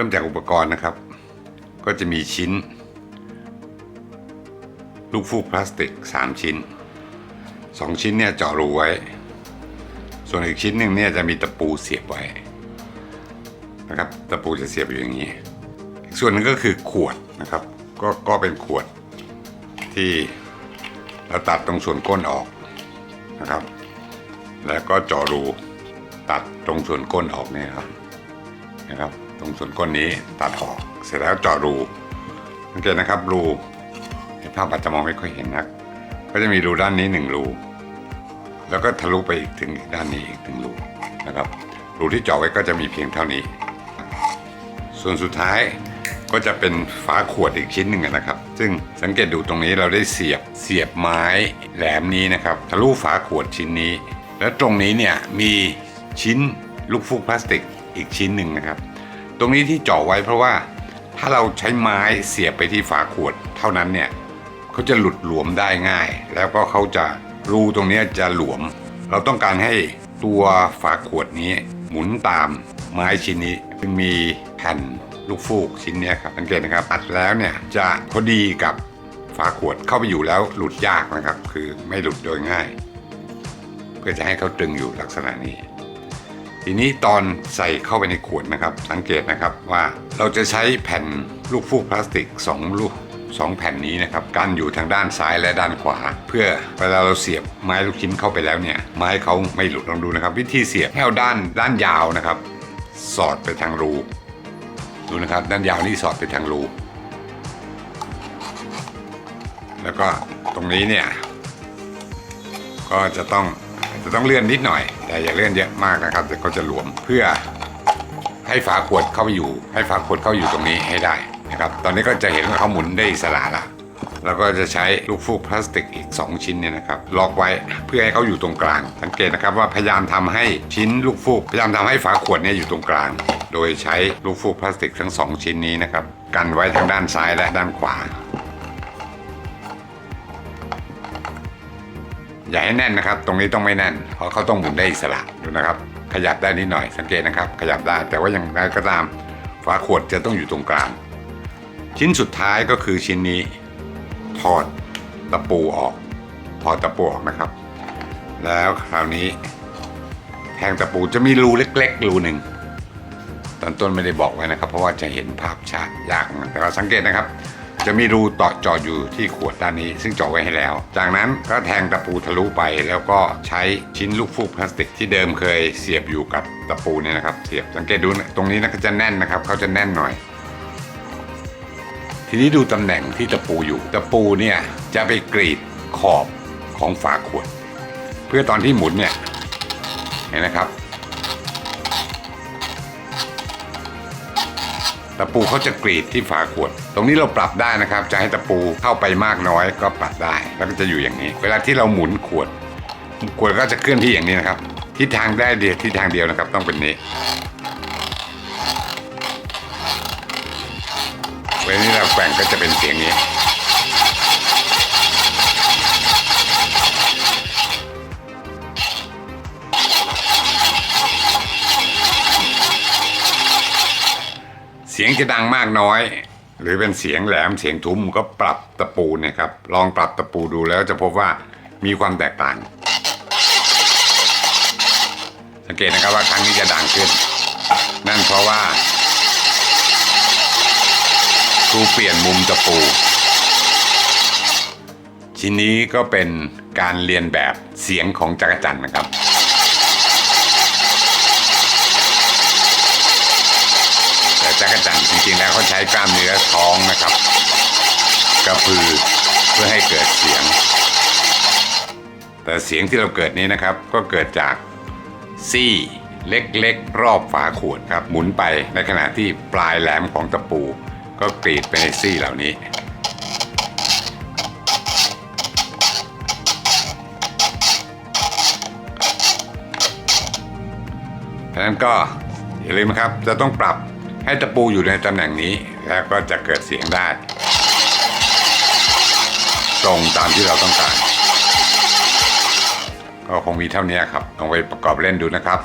ริ่มจากอุปกรณ์นะครับ ก็จะมีชิ้น ลูกฟูกพลาสติก 3 ชิ้น 2 ชิ้นเนี่ยเจาะรูไว้ ส่วนอีกชิ้นหนึ่งเนี่ยจะมีตะปูเสียบไว้นะครับตะปูจะเสียบอยู่อย่างนี้ อีกส่วนหนึงก็คือขวดนะครับ ก็ก็เป็นขวดที่เราตัดตรงส่วนก้นออกนะครับ แล้วก็เจาะรูตัดตรงส่วนก้นออกเนี่ยครับนะครับ ตรงส่วนก้นนี้ตัดออกเสร็จแล้วเจาะรูสังเกตนะครับรูในภาพอาจจะมองไม่ค่อยเห็นนัก ก็จะมีรูด้านนี้หนึ่งรูแล้วก็ทะลุไปอีกถึงด้านนี้อีกหนึ่งรูนะครับ รูที่เจาะไว้ก็จะมีเพียงเท่านี้ ส่วนสุดท้ายก็จะเป็นฝาขวดอีกชิ้นหนึ่งนะครับ ซึ่งสังเกตดูตรงนี้เราได้เสียบเสียบไม้แหลมนี้นะครับทะลุฝาขวดชิ้นนี้ และตรงนี้เนี่ยมีชิ้นลูกฟูกพลาสติกอีกชิ้นหนึ่งนะครับ ตรงนี้ที่เจาะไว้เพราะว่าถ้าเราใช้ไม้เสียบไปที่ฝาขวด เท่านั้นเนี่ยเขาจะหลุดหลวมได้ง่าย แล้วก็เขาจะรูตรงนี้จะหลวม เราต้องการให้ตัวฝาขวดนี้หมุนตามไม้ชิ้นนี้ซึ่งมีแผ่นลูกฟูกชิ้นนี้ครับสังเกตนะครับอัดแล้วเนี่ยจะพอดีกับฝาขวดเข้าไปอยู่แล้วหลุดยากนะครับ คือไม่หลุดโดยง่าย เพื่อจะให้เขาตรึงอยู่ลักษณะนี้ ทีนี้ตอนใส่เข้าไปในขวดนะครับ สังเกตนะครับว่าเราจะใช้แผ่นลูกฟูกพลาสติก 2 ลูกสองแผ่นนี้นะครับกันอยู่ทางด้านซ้ายและด้านขวา เพื่อเวลาเราเสียบไม้ลูกชิ้นเข้าไปแล้วเนี่ยไม้เขาไม่หลุดลองดูนะครับ วิธีเสียบให้เอาด้านด้านยาวนะครับ สอดไปทางรูดูนะครับ ด้านยาวนี่สอดไปทางรูแล้วก็ตรงนี้เนี่ยก็จะต้องจะต้องเลื่อนนิดหน่อย แต่อย่าเลื่อนเยอะมากนะครับเดี๋ยวเขาจะหลวมเพื่อให้ฝาขวดเข้าไปอยู่ ให้ฝาขวดเข้าอยู่ตรงนี้ให้ได้นะครับตอนนี้ก็จะเห็นว่าเขาหมุนได้สระละแล้วก็จะใช้ลูกฟูกพลาสติกอีก 2 ชิ้นเนี่ยนะครับล็อกไว้เพื่อให้เขาอยู่ตรงกลาง สังเกตนะครับว่าพยายามทำให้ชิ้นลูกฟูกพยายามทำให้ฝาขวดเนี่ยอยู่ตรงกลาง โดยใช้ลูกฟูกพลาสติกทั้งสองชิ้นนี้นะครับกันไว้ทางด้านซ้ายและด้านขวา อย่าให้แน่นนะครับ ตรงนี้ต้องไม่แน่น เพราะเขาต้องหมุนได้อิสระดูนะครับ ขยับได้นิดหน่อยสังเกตนะครับ ขยับได้แต่ว่าอย่างไรก็ตามฝาขวดจะต้องอยู่ตรงกลาง ชิ้นสุดท้ายก็คือชิ้นนี้ ถอดตะปูออก ถอดตะปูออกนะครับ แล้วคราวนี้ แทงตะปูจะมีรูเล็ก ๆ รูหนึ่งตอนต้นไม่ได้บอกไว้นะครับ เพราะว่าจะเห็นภาพชัดยากแต่เราสังเกตนะครับ จะมีรูต่อจาะอยู่ที่ขวดด้านนี้ ซึ่งเจาะไว้ให้แล้ว จากนั้นก็แทงตะปูทะลุไป แล้วก็ใช้ชิ้นลูกฟูกพลาสติกที่เดิมเคยเสียบอยู่กับตะปูเนี่ยนะครับ เสียบสังเกตดูนะตรงนี้นะก็จะแน่นนะครับเขาจะแน่นหน่อย ทีนี้ดูตำแหน่งที่ตะปูอยู่ ตะปูเนี่ยจะไปกรีดขอบของฝาขวด เพื่อตอนที่หมุนเนี่ยเห็นนะครับ ตะปูเขาจะกรีดที่ฝาขวด ตรงนี้เราปรับได้นะครับ จะให้ตะปูเข้าไปมากน้อยก็ปรับได้ แล้วก็จะอยู่อย่างนี้ เวลาที่เราหมุนขวด ขวดก็จะเคลื่อนที่อย่างนี้นะครับ ทิศทางได้เดียวทิศทางเดียวนะครับ ต้องเป็นนี้เวลานี้เราแกว่งก็จะเป็นเสียงนี้ สียงจะดังมากน้อย หรือเป็นเสียงแหลมเสียงทุ้มก็ปรับตะปูเนะครับลองปรับตะปูดูแล้วจะพบว่ามีความแตกต่าง สังเกตนะครับว่าครั้งนี้จะดังขึ้น นั่นเพราะว่าครูเปลี่ยนมุมตะปู ชิ้นนี้ก็เป็นการเรียนแบบเสียงของจักรจันทร์นะครับ แต่ จริงๆแล้วเขาใช้กล้ามเนื้อท้องนะครับ กระพือเพื่อให้เกิดเสียง แต่เสียงที่เราเกิดนี้นะครับ ก็เกิดจากซี่เล็กๆ รอบฝาขวดครับ หมุนไปในขณะที่ปลายแหลมของตะปู ก็กรีดไปในซี่เหล่านี้เพราะฉะนั้นก็อย่าลืมนะครับจะต้องปรับ ให้ตะปูอยู่ในตำแหน่งนี้แล้วก็จะเกิดเสียงได้ ตรงตามที่เราต้องการ ก็คงมีเท่านี้ครับลองไปประกอบเล่นดูนะครับ